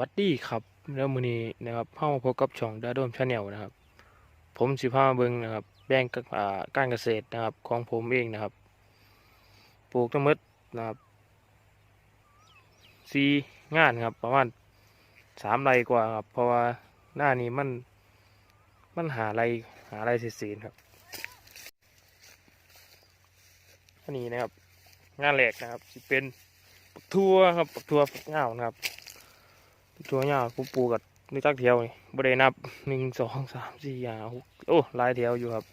วัสดีครับแล้วมือนี้นะครับเฮามาพบกับช่องดาโดมชาแนลนะครับ ผมสิพามาเบิงนะครับแปลงการเกษตรนะครับของผมเองนะครับ ปลูกทั้งหมดนะครับสี่งานครับ ประมาณสามไร่กว่าครับ เพราะว่าหน้านี้มันมันหาไรหาไรเศษๆครับอันนี้นะครับ งานแรกนะครับสิเป็นปักทั่วครับปักทั่วฝักเงานะครับ ปักทั่วเงาผมปลูกกับนี่จักเทียวนี่บ่ได้นับหนึ่งสองสามสี่ห้าหกโอ้ลายแถวอยู่ครับ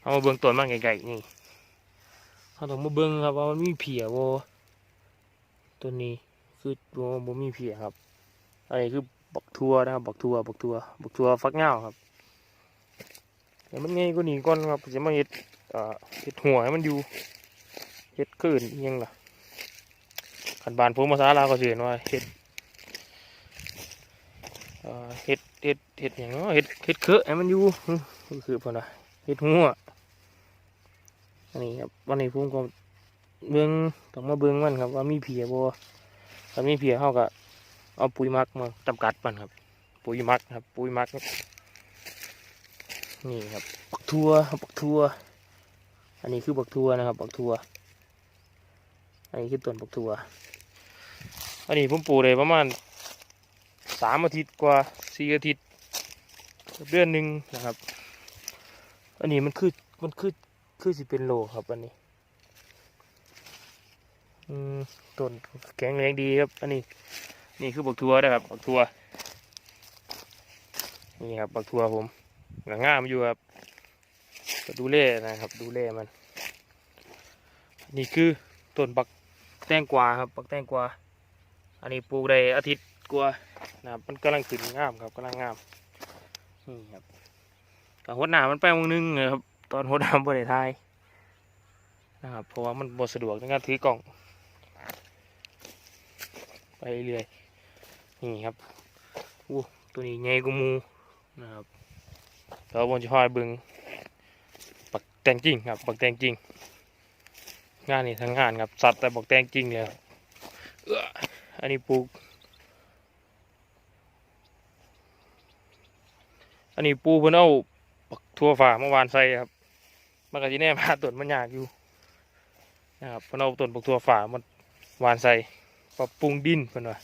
เอามาเบิ่งต้นมันไกลๆนี่เราต้องมาเบิ่งครับว่ามันมีเพียบ่ต้นนี้คือบ่บ่มีเพียครับอันนี้คือบักทัวนะครับบักทัวบักทัวบักทัวฟักเงาครับเดี๋ยวมันง่ายกว่านี้ก่อนครับจะมาเฮ็ดเอ่อเฮ็ดหัวให้มันอยู่เฮ็ดคืนยังล่ะขันบานผมภาษาลาวก็สิเห็นว่าเฮ็ด เอ่อเฮ็ดเฮ็ดเฮ็ดหยังเนาะเฮ็ดเฮ็ดเคอะให้มันอยู่คือเพิ่นว่าเฮ็ดหัวอันนี้ครับวันนี้ผมก็เบิ่งต้องมาเบิ่งมันครับว่ามีเพียบ่ถ้ามีเพียเฮาก็เอาปุ๋ยมักมาจำกัดมันครับ ปุ๋ยมักครับ ปุ๋ยมักนี่ครับบักทัวครับบักทัวอันนี้คือบักทัวนะครับบักทัวอันนี้คือต้นบักทัวอันนี้ผมปลูกเลยประมาณ สามอาทิตย์กว่าสี่อาทิตย์เดือนหนึ่งนะครับ อันนี้มันคือมันคือคือสิเป็นโลครับอันนี้อต้นแข็งแรงดีครับ อันนี้ นี่คือบักทัวนะครับบักทัวนี่ครับบักทัวผมงามงามอยู่ครับดูแลนะครับ ดูแลมัน นี่คือต้นบักแตงกวาครับบักแตงกวาอันนี้ปลูกได้อาทิตย์กว่า นะครับมันกำลังขึ้นงามครับกำลังงามนี่ครับกับหัวหน้ามันไปวงนึงนะครับตอนหัวหน้าบริทยนะครับเพราะว่ามันบสะดวกในการถือกล่อง ไปเรื่อยนี่ครับอู้ตัวนี้ใหญ่กูมูนะครับแล้วบนจะพาไปเบึงปักแตงจริงครับปักแตงจริง งานนี่ทั้งงานครับสัตว์แต่บอกแตงจริงเลยเอออันนี้ปลูก อันนี้ปูเพิ่นเอาปักทั่วฝ่าเมื่อวานใส่ครับมันก็สิแน่มาต้นมันยากอยู่นะครับเพิ่นเอาต้นปักทั่วฝ่ามันวานใส่ปรับปรุงดินเพิ่นว่า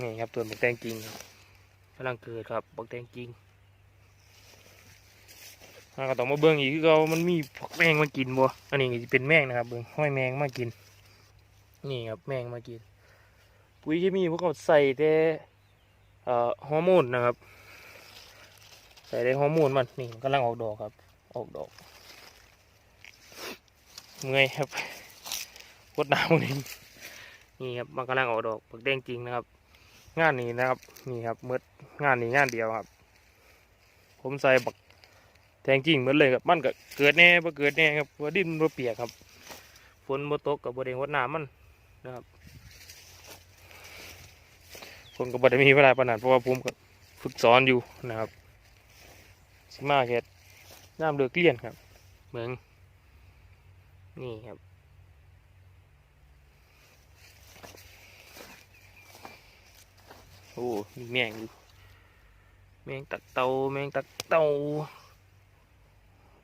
นี่ครับต้นบักแตงจริงกำลังเกิดครับบักแตงจริงเราก็ต้องมาเบิ่งอีกคือเรามันมีพวกแมงมากินบ่ อันนี้ก็สิเป็นแมงนะครับเบิ่งห้อยแมงมากิน นี่ครับแมงมากิน ปุ๋ยเคมีพวกเขาใส่แต่ฮอร์โมนนะครับ ใส่ได้ฮอร์โมนมันนี่กำลังออกดอกครับ ออกดอก เมื่อยครับปวดหนาวนี่นี่ครับมันกำลังออกดอกปักแดงจริงนะครับ งานนี้นะครับนี่ครับเมื่องานนี้งานเดียวครับ ผมใส่บักแทงจริงเหมือนเลยครับมันก็เกิดแน่บ่เกิดแน่ครับเพราะว่าดินบ่เปียกครับฝนบ่ตกกับบ่ได้หดน้ำมันนะครับผมก็บ่ได้มีเวลาปานนั้นเพราะว่าผมก็ฝึกสอนอยู่นะครับ สิมาแค่น้ำเลือกเรียนครับเมืองนี่ครับโอ้มีแมงอยู่แมงตักเตาแมงตักเตา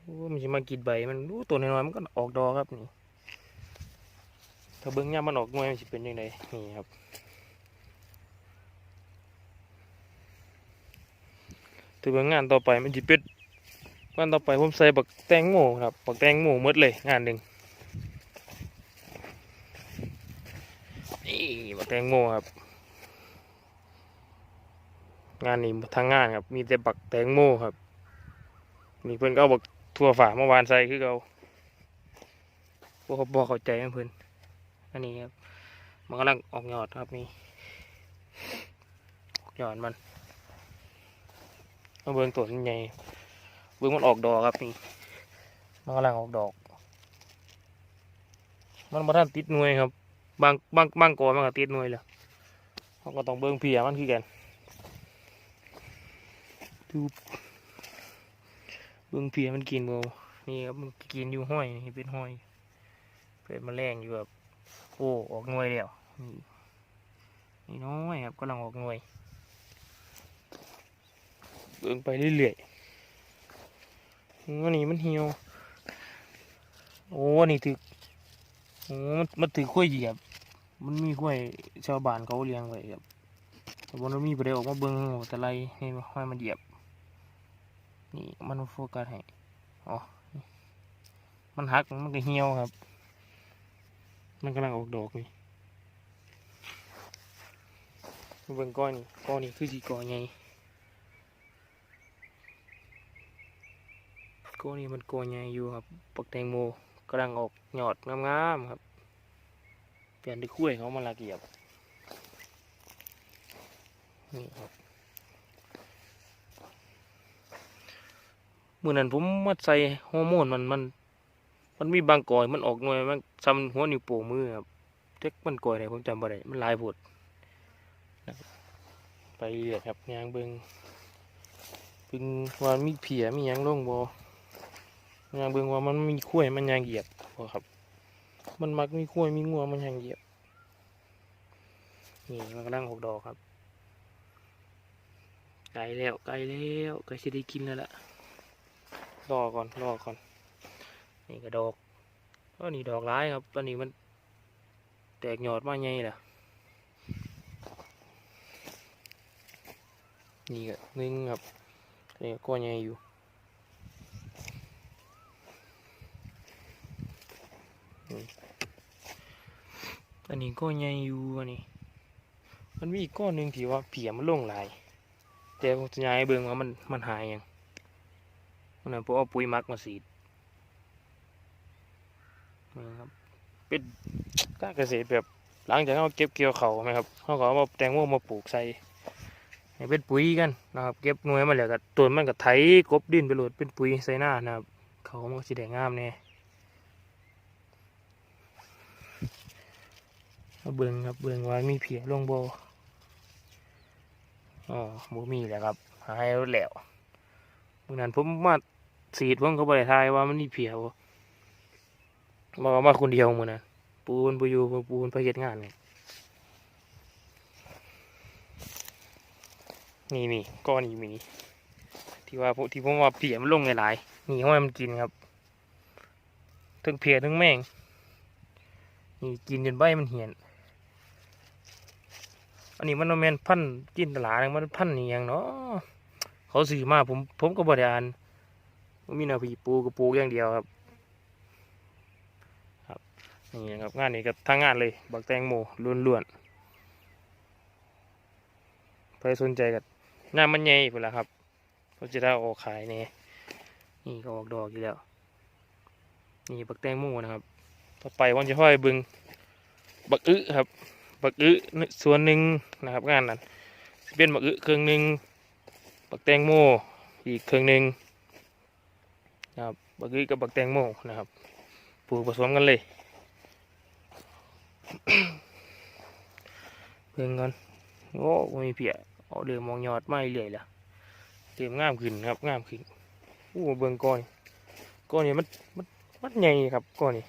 โอ้มันจะมากินใบมันรู้ตัวน้อยๆมันก็ออกดอกครับนี่ถ้าเบิ้งย่ามมันออกงวยมันจะเป็นยังไงนี่ครับ ถ้าเบิ้งานต่อไปมันจะเป็นงานต่อไปผมใส่บักแตงโมครับบักแตงโมหมดเลยงานหนึ่งนี่บักแตงโมครับ งานนี้ทางงานครับ มีแต่บักแตงโมครับมีเพื่อนก็เอาบักทั่วฝาเมื่อวานใส่คือเขาพวกเขาบอกเข้าใจเพื่อนอันนี้ครับ มันกำลังออกยอดครับนี่ออกยอดมัน เอาเบิ้งตัวใหญ่เบิ้งมันออกดอกครับนี่มันกำลังออกดอก มันมาท่านติดหน่วยครับ บางบางบางกอมันก็ติดหน่วยแล้วเขาก็ต้องเบิ้งเพียมันคือกันดูเบิ่งเพียมันกินบ่นี่ครับมันกินอยู่ห้อยนี่เป็นห้อยเป็นแมลงอยู่แบบโอ้ออกหน่วยแล้วนี่นี่น้อยครับกำลังออกหน่วย เบิ่งไปเรื่อยๆอันนี้มันเหี่ยว โอ้อันนี่ถือโอ้มันมันถือข้วยเหยียบ มันมีข้วยชาวบ้านเขาเลี้ยงไว้ครับแต่บนมันมีประเดี๋ยวออกมาเบิ่งแต่ไรให้ห้อยมันเหยียบ นี่มันโฟกัสให้ อ๋อ มันหักมันก็เหี่ยวครับ มันกำลังออกดอกนี่เบิ่งก้อนนี่ก้อนนี่คือสีก้อนใหญ่ ก้อนนี้มันโกใหญ่อยู่ครับปักแตงโมกำลังออกหยอดงามๆครับเปลี่ยนด้วยคุ้ยเขามาละเกียบนี่ครับมื่อนั้นผมมาใส่ฮอร์โมนมันมัน มันมีบางก่อยมันออกหน่วยมันซ้ำหัวนิ้วโป้งมือครับเจ๊กมันก่อยไหนผมจำบ่ได้มันลายผดไปเรื่อยครับยางเบิงเบิงว่ามีเพียมียังลงบ่ ยางเบิงว่ามันมีขั้วยมันยางเหยียบครับ มันมักมีขั้วยมีงัวมันยางเหยียบ นี่มันกำลังออกดอกครับ ไกลแล้วไกลแล้วใกล้จะได้กินแล้วล่ะ รอก่อนรอก่อน นี่ก็ดอกก็นี่ดอกร้ายครับ ตอนนี้มันแตกยอดมาไงล่ะ นี่ก็หนึ่งครับนี่ก็ใหญ่อยู่ อันนี้ก็ใหญ่อยู่อันนี้ มันมีอีกก้อนหนึ่งที่ว่าเผียมันลงหลาย แต่ผมจะย้ายเบิ่งว่ามันมันหายยังมันนั้นผมเอาปุ๋ยมักมาสีดนะครับเป็นการเกษตรแบบหลังจากเราเก็บเกี่ยวเขาไหมครับเขาก็เอามาแตงโมมาปลูกใส่ให้เป็นปุ๋ยกันนะครับ เก็บหน่วยมาแล้วก็ต้นมันก็ไถกบดินไปโหลดเป็นปุ๋ยใส่หน้านะครับ เขามันก็สีแดงงามแน่ มาเบิ่งครับเบิ่งว่ามีเพียลงโบอ๋อบ่มีแหละครับ หายแล้วแหลวเมื่อนั้นผมมาสีดผมก็บริทายว่ามันมีเพียบ่ามาคนเดียวมือนะปูนปูยูปูนไปเฮ็ดงานนี่นี่นี่ก้อนนี่มีที่ว่าที่ผมว่าเพียมันลงหลายๆนี่ห้อยมันกินครับทั้งเพียทั้งแมงนี่กินจนใบมันเหี่ยน อันนี้มันบ่แมนพันธุ์จินตลานะมันพันธุ์นี่ยังเนาะเขาซื้อมาผมผมก็บริอ่านมีนาผีปูกับปูอย่างเดียวครับนี่ครับงานนี้ก็ทั้งงานเลย บักแตงโมล้วนๆใครสนใจกับงานมันใหญ่ไปแล้วครับเขาจะได้ออกขายเนี่ยนี่ก็ออกดอกอยู่แล้ว นี่บักแตงโมนะครับ ต่อไปวันจะห้อยบึง บักอึครับ บักอึส่วนหนึ่งนะครับงานนั้นเป็นบักอึเครื่องหนึ่งบักแตงโมอีกเครื่องหนึ่งนะครับบักอึกับบักแตงโมนะครับปลูกผสมกันเลยเพิ่งก่อนโอ้ม่เพียเอาเดือมองยอดไม่เรื่อยละเตรียมงามขึ้นครับงามขึ้นโอ้เบิ่งก้อนก้อนนี้มันมันมันใหญ่ครับก้อนนี้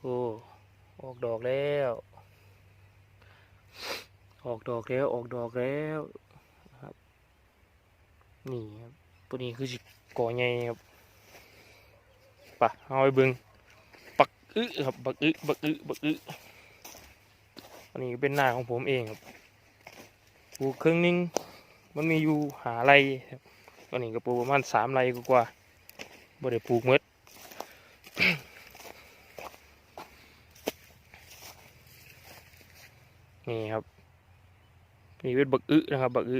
โอ้ ออกดอกแล้ว ออกดอกแล้ว ออกดอกแล้วครับ นี่ครับตัวนี้คือสิก่อใหญ่ครับปะเอาไปเบิ่งบักอึครับบักอึบักอึบักอึอันนี้เป็นหน้าของผมเองครับปลูกครึ่งนึงมันมีอยู่หาไรครับตอนนี้ก็ปลูกประมาณสามไรกว่าบ่ได้ปลูกหมด นี่ครับนี่เป็นบักอึนะครับบักอึ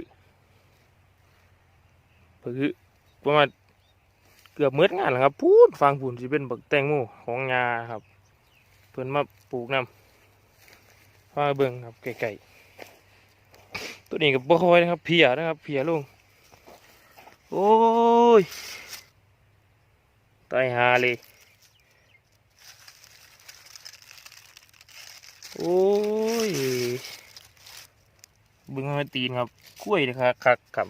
บักอึประมาณเกือบเมืดงานแล้วครับพูดฟังพูนสิเป็นบักแตงโมของงาครับ เพิ่นมาปลูกนำมาเบิ่งครับไก่ๆตัวนี้กับบ่คอยนะครับเพียนะครับเพียลงโอ้ยตายหาเลย โอ้ยบิ่งให้ตีนครับกล้วยนะครับคักครับ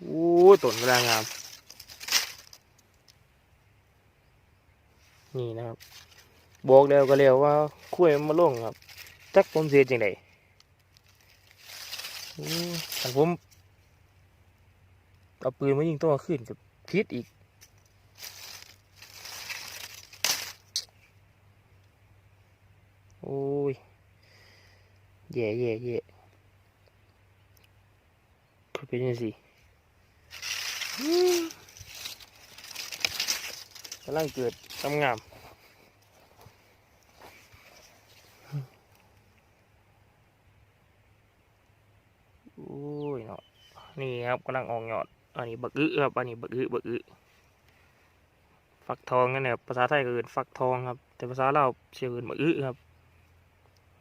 โอ้ต้นกระดางงามนี่นะครับ บอกแล้วก็แล้วว่าคุยมันมาลงครับจักผมเสียจังไดอืมอันผมเอาปืนมายิงตัวขึ้นกับพิษอีก โอ้ยแย่แย่แย่คือเป็นยังสิกำลังเกิดทำงามโอ้ยเนาะนี่ครับกำลังออกยอด อันนี้บักอึครับ อันนี้บักอึบักอึฟักทองนั่นแหละภาษาไทยก็เอื่นฟักทองครับ แต่ภาษาเลาเชื่อเอื่นบักอึครับ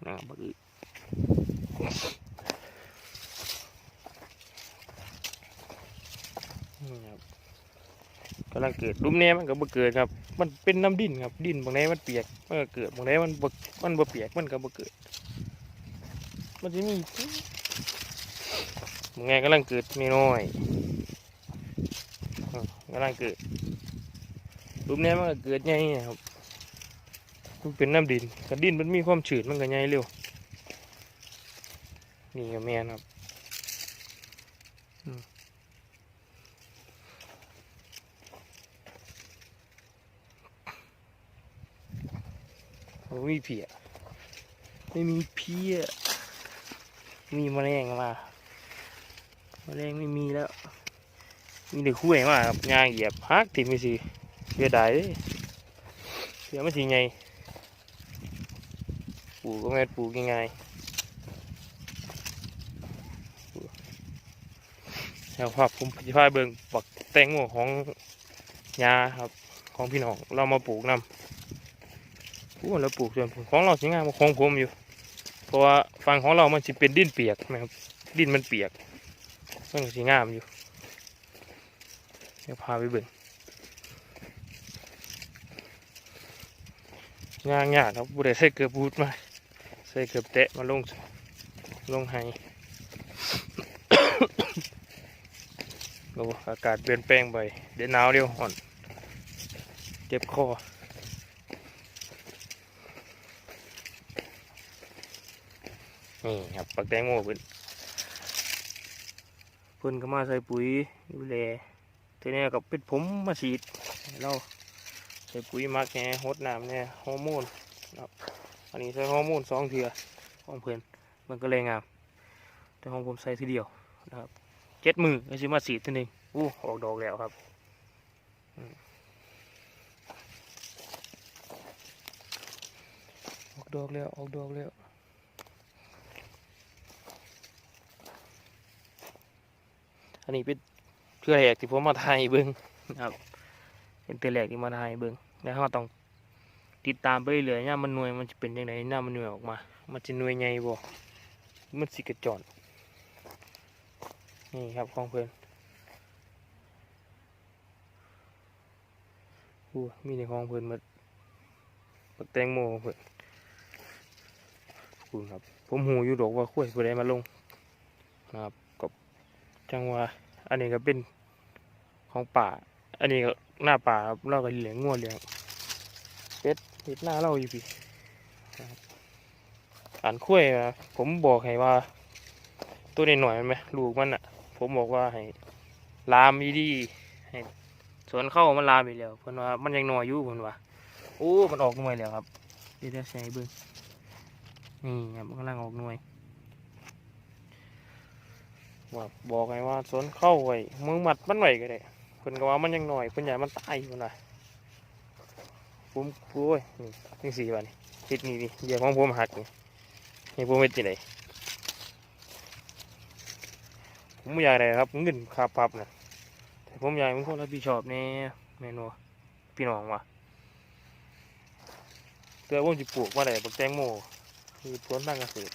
นะครับบักอึกำลังเกิดรุมแน่มันก็บ่เกิดครับ มันเป็นน้ำดินครับ ดินบางไหนมันเปียกมันก็เกิดบางไหนมันบ่มันบ่เปียกมันก็บ่เกิด มันจะมีบางไงกำลังเกิดไม่น้อยกำลังเกิดรูปนี้มันก็เกิดใหญ่ครับ มันเป็นน้ำดินกับดินมันมีความชื้นมันก็ใหญ่เร็ว นี่ก็แม่นครับอืมโอ้มีเพียไม่มีเพียมีมแมลงมาแมลงไม่มีแล้ว มีแต่คุ้ยมาครับยางเหยียบฮักติดมีสิเสียดายเด้เสียมันสิไง ปลูกก็แม่ปลูกยังไงแล้วภาพผมจะพาเบิ่งปักแตงโมของยาครับ ของพี่น้องเรามาปลูกนำพูดแล้วปลูกส่วนของเราสิงามของผมอยู่ เพราะว่าฝั่งของเรามันจะเป็นดินเปียกนะครับดินมันเปียกมันก็สีงามอยู่เดี๋ยวพาไปเบิ่งงานยากครับบุได้ใส่เกือบบูทมา ใส่เกือบแตะมาลงลงให้โอ้อากาศเปลี่ยนแปลงไปเดี๋ยวหนาวเดียวห่อน เจ็บคอนี่ครับปักแตงโมเพิ่นเพิ่นก็มาใส่ปุ๋ยดูแลทีนี้ก็เป็นผมมาฉีดเราใส่ปุ๋ยมักแหน่ฮดน้ำเนี่ยฮอร์โมนครับ อันนี้ใส่ฮอร์โมนสองเทือของเพิ่อนมันก็เลยงามแต่ของผมใส่ทีเดียวนะครับเจ็ดมือก็สิมาฉีทีหนึงอู้ออกดอกแล้วครับออกดอกแล้วออกดอกแล้วอันนี้เป็นเพื่อแรกที่ผมมาถ่ายเบิ้งนะครับเป็นตัวแรกที่มาถ่ายเบิ้งแล้วเราต้อง ติดตามไปเรื่อยๆเนี่ยมันหน่วยมันจะเป็นยังไงเนี่ยามันหน่วยออกมา มันจะหน่วยใหญ่บ่มันสิกระจอนนี่ครับของเพื่อนอู้มีในของเพื่อนมาปักแตงโมเพื่อนคุณครับ ผมหูอยู่ดอกว่าคุ้ยผู้ใดมาลงนะครับก็จังหวะอันนี้ก็เป็นของป่า อันนี้ก็หน้าป่าครับเราก็เลี้ยงงัวเลี้ยง เห็ดหน้าเราอยู่พี่อ่านคุ้ยนะผมบอกให้ว่า ตัวนี้หน่อยไหมลูกมันอะ ผมบอกว่าให้ลามดีๆให้สวนเข้ามันลามไปแล้วเพิ่นว่ามันยังหน่อยอยู่เพิ่นว่าโอ้ มันออกหน่วยแล้วครับเดี๋ยวจะใช้เบิ่งนี่ครับมันกำลังออกหน่วยว่าบอกไงว่าสวนเข้าไว้มึงมัดมันไว้ก็ได้เพิ่นก็ว่ามันยังหน่อยเพิ่นใหญ่มันตายอยู่นะ ผมโอ้ยนี่นี่สี่วันนี่ติดนี่นี่เหยียบของผมหักนี่นี่ผมเป็นจังไดผมไม่อยากอะได้ครับเงินคาปรับนะแต่ผมอยากให้มันคนรับผิดชอบแน่แม่นบ่พี่น้องว่ะเกิดผมจะปลูกว่าได้บักแตงโมคือสวนทางเกษตร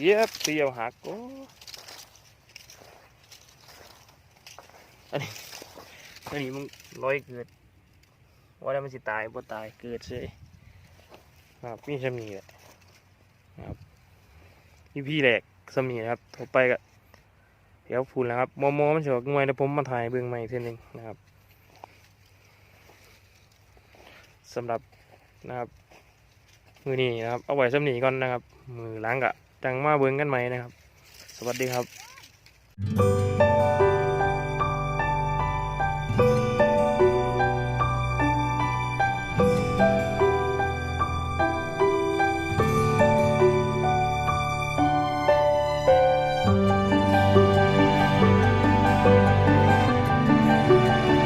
เย็บเสียวหักโอ้อันนี้มันร้อยเกิด ว่าแล้วมันสิตายบ่ตายเกิดเลยครับมีสมีแหละครับพี่พี่แหลกสมีครับต่อไปก็เดี๋ยวพูดแล้วครับมอมอมันจะออกงวยแล้วผมมาถ่ายเบื้องใหม่อีกทีหนึงนะครับสำหรับนะครับ มือนี้นะครับเอาไว้สำนีก่อนนะครับ มือล้างกะจังมาเบิ้องกันไหมนะครับ สวัสดีครับ